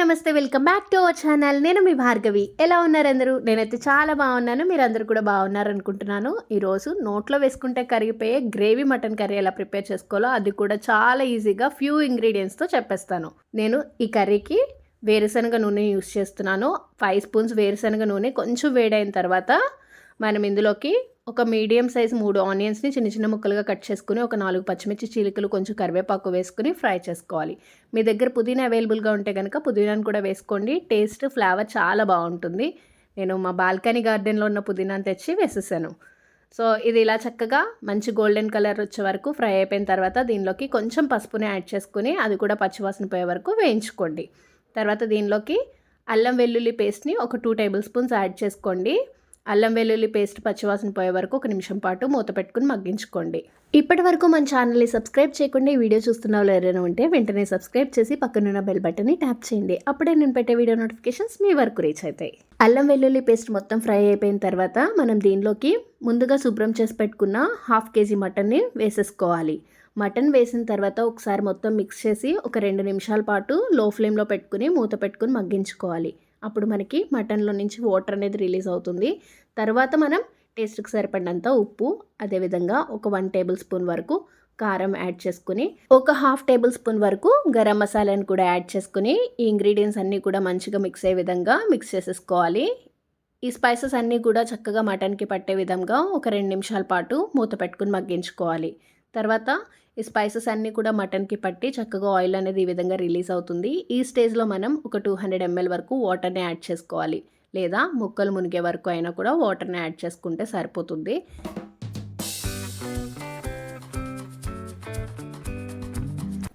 నమస్తే welcome back to our channel. నేను మీ భార్గవి. ఎలా ఉన్నారు అందరూ? నేనైతే చాలా బాగున్నాను. మీరు కూడా బాగున్నారు అనుకుంటున్నాను ఈరోజు నోట్లో వేసుకుంటే కరిగిపోయే గ్రేవీ మటన్ కర్రీ ఎలా ప్రిపేర్ చేసుకోవాలో అది కూడా చాలా ఈజీగా ఫ్యూ ఇంగ్రీడియంట్స్తో చెప్పేస్తాను. నేను ఈ కర్రీకి వేరుశనగ నూనె యూస్ చేస్తున్నాను. ఫైవ్ స్పూన్స్ వేరుశనగ నూనె కొంచెం వేడైన తర్వాత మనం ఇందులోకి ఒక మీడియం సైజ్ మూడు ఆనియన్స్ని చిన్న చిన్న ముక్కలుగా కట్ చేసుకుని ఒక నాలుగు పచ్చిమిర్చి చీలికలు కొంచెం కరివేపాకు వేసుకుని ఫ్రై చేసుకోవాలి. మీ దగ్గర పుదీనా అవైలబుల్గా ఉంటే కనుక పుదీనాను కూడా వేసుకోండి. టేస్ట్ ఫ్లేవర్ చాలా బాగుంటుంది. నేను మా బాల్కనీ గార్డెన్లో ఉన్న పుదీనాను తెచ్చి వేసేసాను. సో ఇది ఇలా చక్కగా మంచి గోల్డెన్ కలర్ వచ్చే వరకు ఫ్రై అయిపోయిన తర్వాత దీనిలోకి కొంచెం పసుపుని యాడ్ చేసుకుని అది కూడా పచ్చివాసన పోయే వరకు వేయించుకోండి. తర్వాత దీనిలోకి అల్లం వెల్లుల్లి పేస్ట్ని ఒక టూ టేబుల్ స్పూన్స్ యాడ్ చేసుకోండి. అల్లం వెల్లుల్లి పేస్ట్ పచ్చివాసన పోయే వరకు ఒక నిమిషం పాటు మూత పెట్టుకుని మగ్గించుకోండి. ఇప్పటి వరకు మన ఛానల్ని సబ్స్క్రైబ్ చేయకుండా ఈ వీడియో చూస్తున్న వాళ్ళు ఎవరైనా ఉంటే వెంటనే సబ్స్క్రైబ్ చేసి పక్కనున్న బెల్ బటన్ని ట్యాప్ చేయండి. అప్పుడే నేను పెట్టే వీడియో నోటిఫికేషన్స్ మీ వరకు రీచ్ అవుతాయి. అల్లం వెల్లుల్లి పేస్ట్ మొత్తం ఫ్రై అయిపోయిన తర్వాత మనం దీనిలోకి ముందుగా శుభ్రం చేసి పెట్టుకున్న హాఫ్ కేజీ మటన్ని వేసేసుకోవాలి. మటన్ వేసిన తర్వాత ఒకసారి మొత్తం మిక్స్ చేసి ఒక రెండు నిమిషాల పాటు లో ఫ్లేమ్లో పెట్టుకుని మూత పెట్టుకుని మగ్గించుకోవాలి. అప్పుడు మనకి మటన్లో నుంచి వాటర్ అనేది రిలీజ్ అవుతుంది. తర్వాత మనం టేస్ట్కి సరిపడినంత ఉప్పు అదేవిధంగా ఒక వన్ టేబుల్ స్పూన్ వరకు కారం యాడ్ చేసుకుని ఒక హాఫ్ టేబుల్ స్పూన్ వరకు గరం మసాలాను కూడా యాడ్ చేసుకుని ఈ ఇంగ్రీడియంట్స్ అన్నీ కూడా మంచిగా మిక్స్ అయ్యే విధంగా మిక్స్ చేసేసుకోవాలి. ఈ స్పైసెస్ అన్నీ కూడా చక్కగా మటన్కి పట్టే విధంగా ఒక రెండు నిమిషాల పాటు మూత పెట్టుకుని మగ్గించుకోవాలి. తర్వాత ఈ స్పైసెస్ అన్నీ కూడా మటన్కి పట్టి చక్కగా ఆయిల్ అనేది ఈ విధంగా రిలీజ్ అవుతుంది. ఈ స్టేజ్లో మనం ఒక టూ హండ్రెడ్ ఎంఎల్ వరకు వాటర్ని యాడ్ చేసుకోవాలి. లేదా ముక్కలు మునిగే వరకు అయినా కూడా వాటర్ని యాడ్ చేసుకుంటే సరిపోతుంది.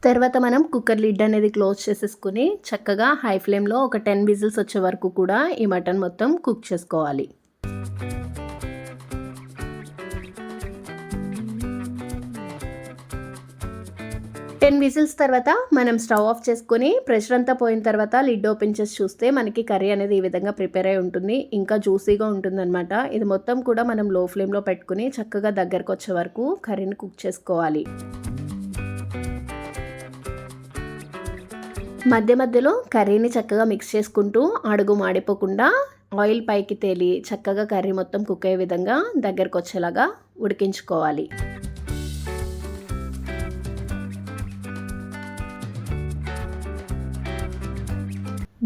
తర్వాత మనం కుక్కర్ లిడ్ అనేది క్లోజ్ చేసేసుకుని చక్కగా హై ఫ్లేమ్లో ఒక టెన్ విజిల్స్ వచ్చే వరకు కూడా ఈ మటన్ మొత్తం కుక్ చేసుకోవాలి. టెన్ విజిల్స్ తర్వాత మనం స్టవ్ ఆఫ్ చేసుకొని ప్రెషర్ అంతా పోయిన తర్వాత లిడ్ ఓపెన్ చేసి చూస్తే మనకి కర్రీ అనేది ఈ విధంగా ప్రిపేర్ అయి ఉంటుంది. ఇంకా జ్యూసీగా ఉంటుందన్నమాట. ఇది మొత్తం కూడా మనం లో ఫ్లేమ్లో పెట్టుకుని చక్కగా దగ్గరకు వచ్చే వరకు కర్రీని కుక్ చేసుకోవాలి. మధ్య మధ్యలో కర్రీని చక్కగా మిక్స్ చేసుకుంటూ అడుగు మాడిపోకుండా ఆయిల్ పైకి తేలి చక్కగా కర్రీ మొత్తం కుక్ అయ్యే విధంగా దగ్గరకు వచ్చేలాగా ఉడికించుకోవాలి.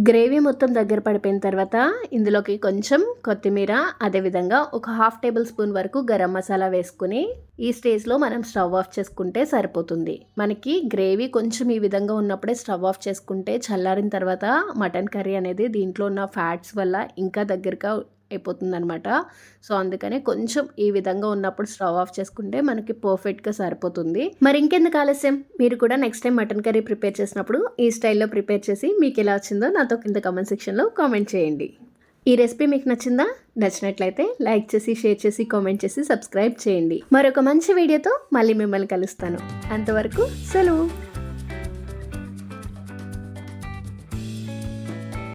గ్రేవీ మొత్తం దగ్గర పడిపోయిన తర్వాత ఇందులోకి కొంచెం కొత్తిమీర అదేవిధంగా ఒక హాఫ్ టేబుల్ స్పూన్ వరకు గరం మసాలా వేసుకుని ఈ స్టేజ్లో మనం స్టవ్ ఆఫ్ చేసుకుంటే సరిపోతుంది. మనకి గ్రేవీ కొంచెం ఈ విధంగా ఉన్నప్పుడే స్టవ్ ఆఫ్ చేసుకుంటే చల్లారిన తర్వాత మటన్ కర్రీ అనేది దీంట్లో ఉన్న ఫ్యాట్స్ వల్ల ఇంకా దగ్గరగా అయిపోతుందనమాట సో అందుకనే కొంచెం ఈ విధంగా ఉన్నప్పుడు స్టవ్ ఆఫ్ చేసుకుంటే మనకి పర్ఫెక్ట్గా సరిపోతుంది. మరి ఇంకెందుకు ఆలస్యం? మీరు కూడా next time mutton curry prepare చేసినప్పుడు ఈ స్టైల్లో ప్రిపేర్ చేసి మీకు ఎలా వచ్చిందో నాతో కింద కమెంట్ సెక్షన్లో కామెంట్ చేయండి. ఈ రెసిపీ మీకు నచ్చిందా? నచ్చినట్లయితే లైక్ చేసి షేర్ చేసి కామెంట్ చేసి సబ్స్క్రైబ్ చేయండి. మరొక మంచి వీడియోతో మళ్ళీ మిమ్మల్ని కలుస్తాను. అంతవరకు సెలవు.